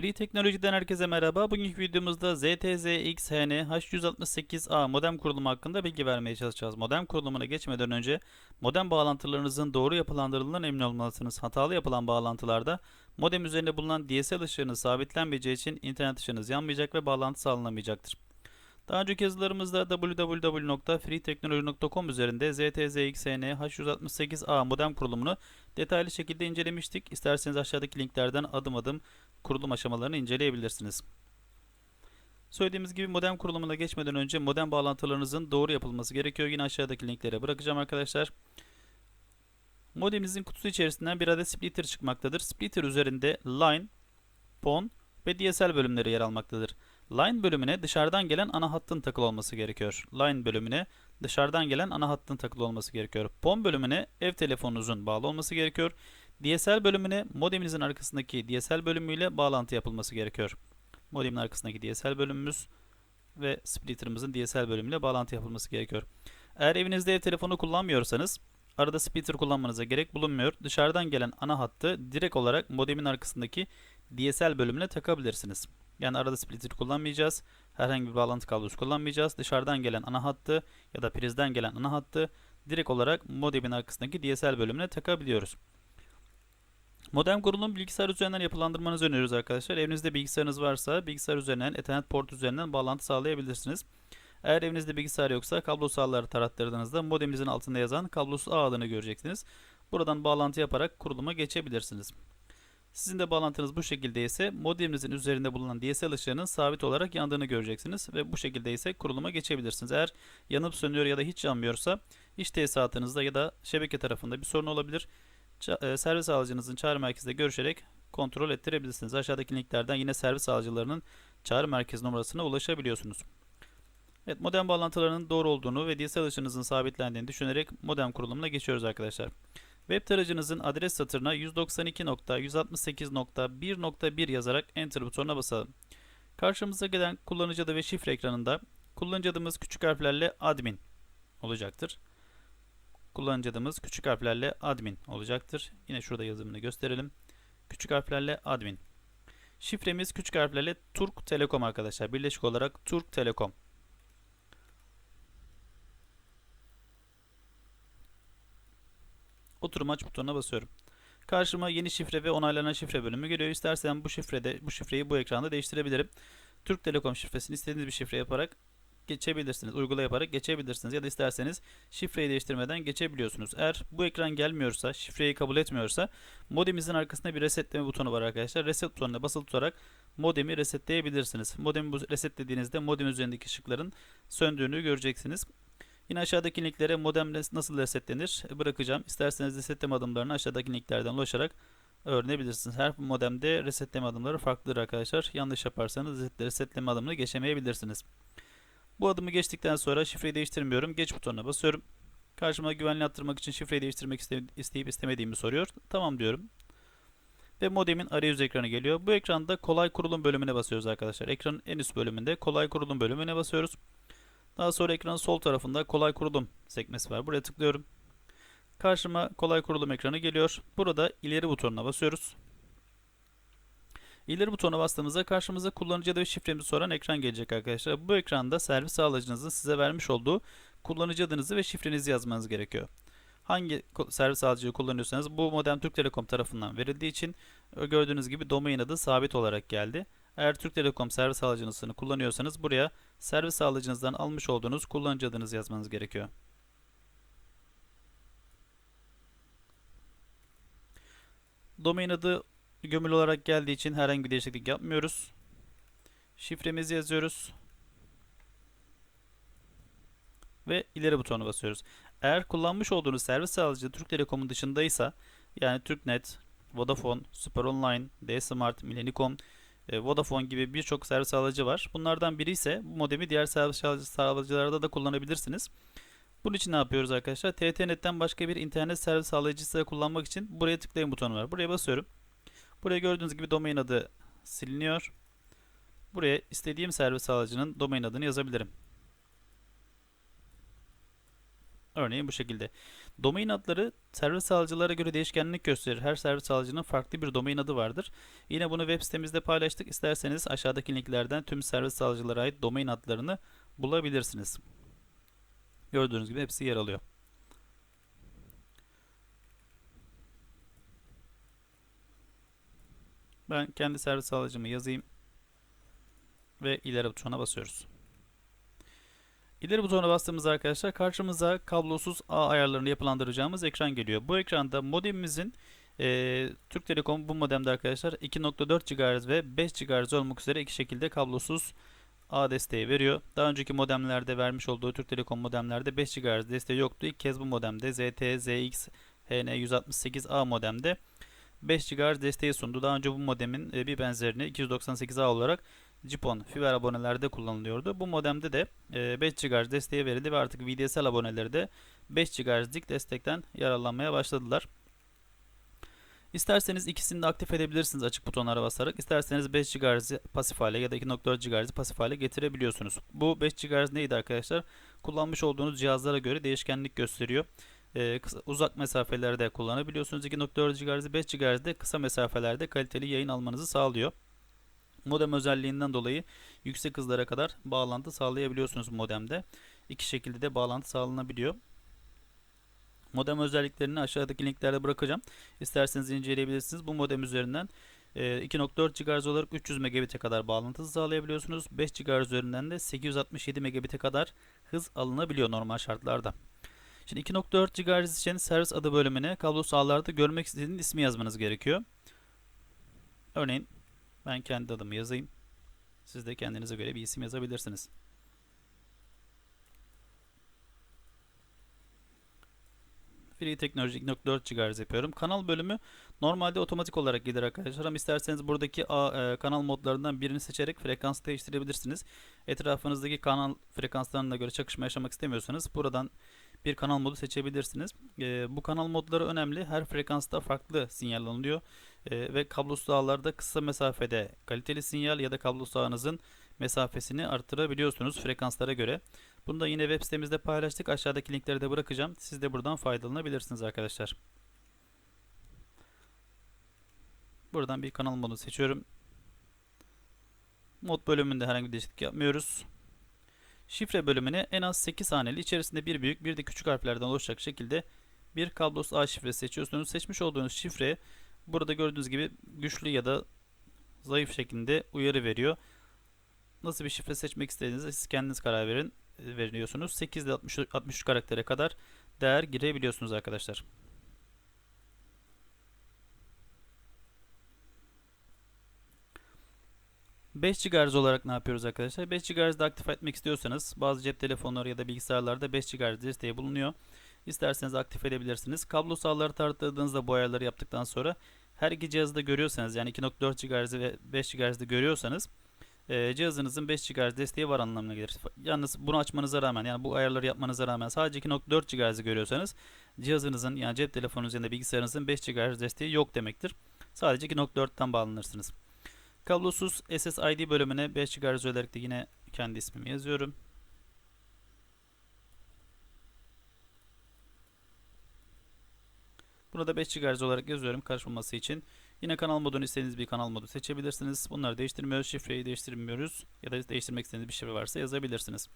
Free Teknoloji'den herkese merhaba. Bugünkü videomuzda ZTZ-XHN H168A modem kurulumu hakkında bilgi vermeye çalışacağız. Modem kurulumuna geçmeden önce modem bağlantılarınızın doğru yapılandırıldığından emin olmalısınız. Hatalı yapılan bağlantılarda modem üzerinde bulunan DSL ışığınız sabitlenmeyeceği için internet ışığınız yanmayacak ve bağlantı sağlanamayacaktır. Daha önceki yazılarımızda www.freeteknoloji.com üzerinde ZTZ-XHN H168A modem kurulumunu detaylı şekilde incelemiştik. İsterseniz aşağıdaki linklerden adım adım kurulum aşamalarını inceleyebilirsiniz. Söylediğimiz gibi modem kurulumuna geçmeden önce modem bağlantılarınızın doğru yapılması gerekiyor. Yine aşağıdaki linklere bırakacağım arkadaşlar. Modeminizin kutusu içerisinden bir adet splitter çıkmaktadır. Splitter üzerinde line, PON ve DSL bölümleri yer almaktadır. Line bölümüne dışarıdan gelen ana hattın takılı olması gerekiyor. Line bölümüne dışarıdan gelen ana hattın takılı olması gerekiyor. PON bölümüne ev telefonunuzun bağlı olması gerekiyor. DSL bölümüne modeminizin arkasındaki DSL bölümüyle bağlantı yapılması gerekiyor. Modemin arkasındaki DSL bölümümüz ve splitter'ımızın DSL bölümüyle bağlantı yapılması gerekiyor. Eğer evinizde ev telefonu kullanmıyorsanız arada splitter kullanmanıza gerek bulunmuyor. Dışarıdan gelen ana hattı direkt olarak modemin arkasındaki DSL bölümüne takabilirsiniz. Yani arada splitter kullanmayacağız. Herhangi bir bağlantı kablosu kullanmayacağız. Dışarıdan gelen ana hattı ya da prizden gelen ana hattı direkt olarak modemin arkasındaki DSL bölümüne takabiliyoruz. Modem kurulum bilgisayar üzerinden yapılandırmanızı öneriyoruz arkadaşlar. Evinizde bilgisayarınız varsa bilgisayar üzerinden Ethernet port üzerinden bağlantı sağlayabilirsiniz. Eğer evinizde bilgisayar yoksa kablosuz ağları tarattırdığınızda modeminizin altında yazan kablosuz ağ adını göreceksiniz. Buradan bağlantı yaparak kuruluma geçebilirsiniz. Sizin de bağlantınız bu şekilde ise modeminizin üzerinde bulunan DSL ışığının sabit olarak yandığını göreceksiniz ve bu şekilde ise kuruluma geçebilirsiniz. Eğer yanıp sönüyor ya da hiç yanmıyorsa iş tesisatınızda ya da şebeke tarafında bir sorun olabilir. E, servis alıcınızın çağrı merkezinde görüşerek kontrol ettirebilirsiniz. Aşağıdaki linklerden yine servis alıcılarının çağrı merkezi numarasına ulaşabiliyorsunuz. Evet modem bağlantılarının doğru olduğunu ve DSL ışığınızın sabitlendiğini düşünerek modem kurulumuna geçiyoruz arkadaşlar. Web tarayıcınızın adres satırına 192.168.1.1 yazarak Enter butonuna basalım. Karşımıza gelen kullanıcı adı ve şifre ekranında kullanıcı adımız küçük harflerle admin olacaktır. Kullanıcı adımız küçük harflerle admin olacaktır. Yine şurada yazımını gösterelim. Küçük harflerle admin. Şifremiz küçük harflerle Turk Telekom arkadaşlar. Birleşik olarak Turk Telekom. Oturum aç butonuna basıyorum. Karşıma yeni şifre ve onaylanan şifre bölümü geliyor. İstersen bu şifrede bu şifreyi bu ekranda değiştirebilirim. Türk Telekom şifresini istediğiniz bir şifre yaparak geçebilirsiniz. Uygula yaparak geçebilirsiniz. Ya da isterseniz şifreyi değiştirmeden geçebiliyorsunuz. Eğer bu ekran gelmiyorsa, şifreyi kabul etmiyorsa modemimizin arkasında bir resetleme butonu var arkadaşlar. Reset butonuna basılı tutarak modemi resetleyebilirsiniz. Modemi resetlediğinizde modem üzerindeki ışıkların söndüğünü göreceksiniz. Yine aşağıdaki linklere modem nasıl resetlenir bırakacağım. İsterseniz resetleme adımlarını aşağıdaki linklerden ulaşarak öğrenebilirsiniz. Her modemde resetleme adımları farklıdır arkadaşlar. Yanlış yaparsanız reset- resetleme adımını geçemeyebilirsiniz. Bu adımı geçtikten sonra şifreyi değiştirmiyorum. Geç butonuna basıyorum. Karşıma güvenliği arttırmak için şifreyi değiştirmek iste- isteyip istemediğimi soruyor. Tamam diyorum. Ve modemin arayüz ekranı geliyor. Bu ekranda kolay kurulum bölümüne basıyoruz arkadaşlar. Ekranın en üst bölümünde kolay kurulum bölümüne basıyoruz. Daha sonra ekranın sol tarafında kolay kurulum sekmesi var. Buraya tıklıyorum. Karşıma kolay kurulum ekranı geliyor. Burada ileri butonuna basıyoruz. İleri butona bastığımızda karşımıza kullanıcı adı ve şifremizi soran ekran gelecek arkadaşlar. Bu ekranda servis sağlayıcınızın size vermiş olduğu kullanıcı adınızı ve şifrenizi yazmanız gerekiyor. Hangi servis sağlayıcıyı kullanıyorsanız bu modem Türk Telekom tarafından verildiği için gördüğünüz gibi domain adı sabit olarak geldi. Eğer Türk Telekom servis sağlayıcısını kullanıyorsanız buraya servis sağlayıcınızdan almış olduğunuz kullanıcı adınızı yazmanız gerekiyor. Domain adı gömülü olarak geldiği için herhangi bir değişiklik yapmıyoruz. Şifremizi yazıyoruz. Ve ileri butonu basıyoruz. Eğer kullanmış olduğunuz servis sağlayıcı Türk Telekom'un dışındaysa yani Türknet, Vodafone, Super Online, D-Smart, Millennicom, e, Vodafone gibi birçok servis sağlayıcı var. Bunlardan biri ise bu modemi diğer servis sağlayıcı- sağlayıcılarda da kullanabilirsiniz. Bunun için ne yapıyoruz arkadaşlar? TTNet'ten başka bir internet servis sağlayıcısı kullanmak için buraya tıklayın butonu var. Buraya basıyorum. Buraya gördüğünüz gibi domain adı siliniyor. Buraya istediğim servis sağlayıcının domain adını yazabilirim. Örneğin bu şekilde. Domain adları servis sağlayıcılara göre değişkenlik gösterir. Her servis sağlayıcının farklı bir domain adı vardır. Yine bunu web sitemizde paylaştık. İsterseniz aşağıdaki linklerden tüm servis sağlayıcılara ait domain adlarını bulabilirsiniz. Gördüğünüz gibi hepsi yer alıyor. Ben kendi servis sağlayıcımı yazayım ve ileri butonuna basıyoruz. İleri butonuna bastığımızda arkadaşlar karşımıza kablosuz ağ ayarlarını yapılandıracağımız ekran geliyor. Bu ekranda modemimizin e, Türk Telekom bu modemde arkadaşlar 2.4 GHz ve 5 GHz olmak üzere iki şekilde kablosuz ağ desteği veriyor. Daha önceki modemlerde vermiş olduğu Türk Telekom modemlerde 5 GHz desteği yoktu. İlk kez bu modemde ZT, ZX, HN168A modemde 5 GHz desteği sundu. Daha önce bu modemin e, bir benzerini 298A olarak Jipon fiber abonelerde kullanılıyordu. Bu modemde de 5 e, GHz desteği verildi ve artık VDSL aboneleri de 5 GHz'lik destekten yararlanmaya başladılar. İsterseniz ikisini de aktif edebilirsiniz açık butonlara basarak. İsterseniz 5 GHz'i pasif hale ya da 2.4 GHz'i pasif hale getirebiliyorsunuz. Bu 5 GHz neydi arkadaşlar? Kullanmış olduğunuz cihazlara göre değişkenlik gösteriyor. Ee, kısa, uzak mesafelerde kullanabiliyorsunuz. 2.4 GHz'i 5 GHz'de kısa mesafelerde kaliteli yayın almanızı sağlıyor. Modem özelliğinden dolayı yüksek hızlara kadar bağlantı sağlayabiliyorsunuz modemde. İki şekilde de bağlantı sağlanabiliyor. Modem özelliklerini aşağıdaki linklerde bırakacağım. İsterseniz inceleyebilirsiniz. Bu modem üzerinden 2.4 GHz olarak 300 Mbit'e kadar bağlantı sağlayabiliyorsunuz. 5 GHz üzerinden de 867 Mbit'e kadar hız alınabiliyor normal şartlarda. Şimdi 2.4 GHz için servis adı bölümüne kablo sahalarda görmek istediğiniz ismi yazmanız gerekiyor. Örneğin ben kendi adımı yazayım. Siz de kendinize göre bir isim yazabilirsiniz. Free Teknoloji 2.4 GHz yapıyorum. Kanal bölümü normalde otomatik olarak gider arkadaşlar ama isterseniz buradaki A, e, kanal modlarından birini seçerek frekans değiştirebilirsiniz. Etrafınızdaki kanal frekanslarına göre çakışma yaşamak istemiyorsanız buradan bir kanal modu seçebilirsiniz. E, bu kanal modları önemli. Her frekansta farklı sinyal alınıyor. E, ve kablosuz ağlarda kısa mesafede kaliteli sinyal ya da kablosuz ağınızın mesafesini artırabiliyorsunuz frekanslara göre. Bunu da yine web sitemizde paylaştık. Aşağıdaki linkleri de bırakacağım. Siz de buradan faydalanabilirsiniz arkadaşlar. Buradan bir kanal modu seçiyorum. Mod bölümünde herhangi bir değişiklik yapmıyoruz. Şifre bölümüne en az 8 haneli içerisinde bir büyük bir de küçük harflerden oluşacak şekilde bir kablosuz ağ şifresi seçiyorsunuz. Seçmiş olduğunuz şifre burada gördüğünüz gibi güçlü ya da zayıf şeklinde uyarı veriyor. Nasıl bir şifre seçmek istediğinizde siz kendiniz karar verin e, veriyorsunuz. 8 ile 60, 63 karaktere kadar değer girebiliyorsunuz arkadaşlar. ...5 GHz olarak ne yapıyoruz arkadaşlar? 5 GHz'de aktif etmek istiyorsanız... ...bazı cep telefonları ya da bilgisayarlarda 5 GHz desteği bulunuyor. İsterseniz aktif edebilirsiniz. Kablo sahaları tarttırdığınızda bu ayarları yaptıktan sonra... ...her iki cihazda görüyorsanız yani 2.4 GHz ve 5 GHz'de görüyorsanız e, cihazınızın 5 GHz desteği var anlamına gelir. Yalnız bunu açmanıza rağmen yani bu ayarları yapmanıza rağmen sadece 2.4 GHz'i görüyorsanız cihazınızın yani cep telefonunuz ya da bilgisayarınızın 5 GHz desteği yok demektir. Sadece 2.4'ten bağlanırsınız. Kablosuz SSID bölümüne 5 GHz olarak da yine kendi ismimi yazıyorum. Bunu da 5 GHz olarak yazıyorum karışmaması için. Yine kanal modunu istediğiniz bir kanal modu seçebilirsiniz. Bunları değiştirmiyoruz. Şifreyi değiştirmiyoruz. Ya da değiştirmek istediğiniz bir şifre varsa yazabilirsiniz.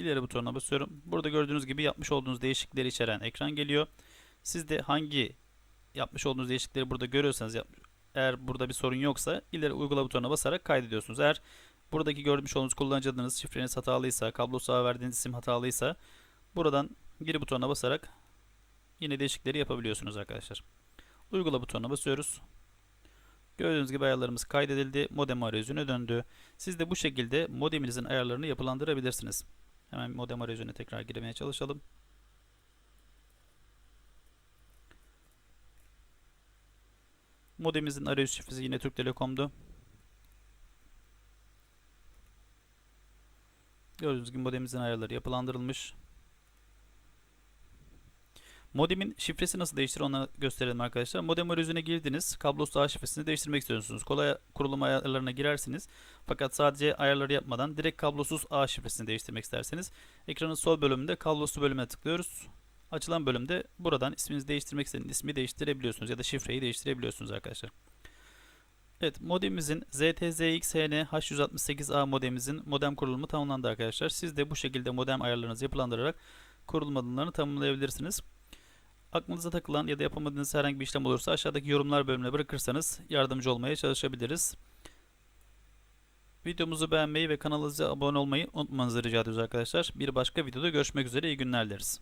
İleri butonuna basıyorum. Burada gördüğünüz gibi yapmış olduğunuz değişiklikleri içeren ekran geliyor. Siz de hangi yapmış olduğunuz değişiklikleri burada görüyorsanız eğer burada bir sorun yoksa ileri uygula butonuna basarak kaydediyorsunuz. Eğer Buradaki görmüş olduğunuz kullanıcı adınız, şifreniz hatalıysa, kablo sağa verdiğiniz isim hatalıysa buradan geri butonuna basarak yine değişiklikleri yapabiliyorsunuz arkadaşlar. Uygula butonuna basıyoruz. Gördüğünüz gibi ayarlarımız kaydedildi. Modem arayüzüne döndü. Siz de bu şekilde modeminizin ayarlarını yapılandırabilirsiniz. Hemen modem arayüzüne tekrar girmeye çalışalım. Modemimizin arayüz şifresi yine Türk Telekom'du. Gördüğünüz gibi modemimizin ayarları yapılandırılmış. Modemin şifresi nasıl değiştirir onu gösterelim arkadaşlar. Modem arayüzüne girdiniz. Kablosuz ağ şifresini değiştirmek istiyorsunuz. Kolay kurulum ayarlarına girersiniz. Fakat sadece ayarları yapmadan direkt kablosuz ağ şifresini değiştirmek isterseniz ekranın sol bölümünde kablosuz bölümüne tıklıyoruz. Açılan bölümde buradan isminizi değiştirmek istediğiniz ismi değiştirebiliyorsunuz ya da şifreyi değiştirebiliyorsunuz arkadaşlar. Evet modemimizin ZTZXHN H168A modemimizin modem kurulumu tamamlandı arkadaşlar. Siz de bu şekilde modem ayarlarınızı yapılandırarak kurulum adımlarını tamamlayabilirsiniz. Aklınıza takılan ya da yapamadığınız herhangi bir işlem olursa aşağıdaki yorumlar bölümüne bırakırsanız yardımcı olmaya çalışabiliriz. Videomuzu beğenmeyi ve kanalımıza abone olmayı unutmamanızı rica ediyoruz arkadaşlar. Bir başka videoda görüşmek üzere iyi günler dileriz.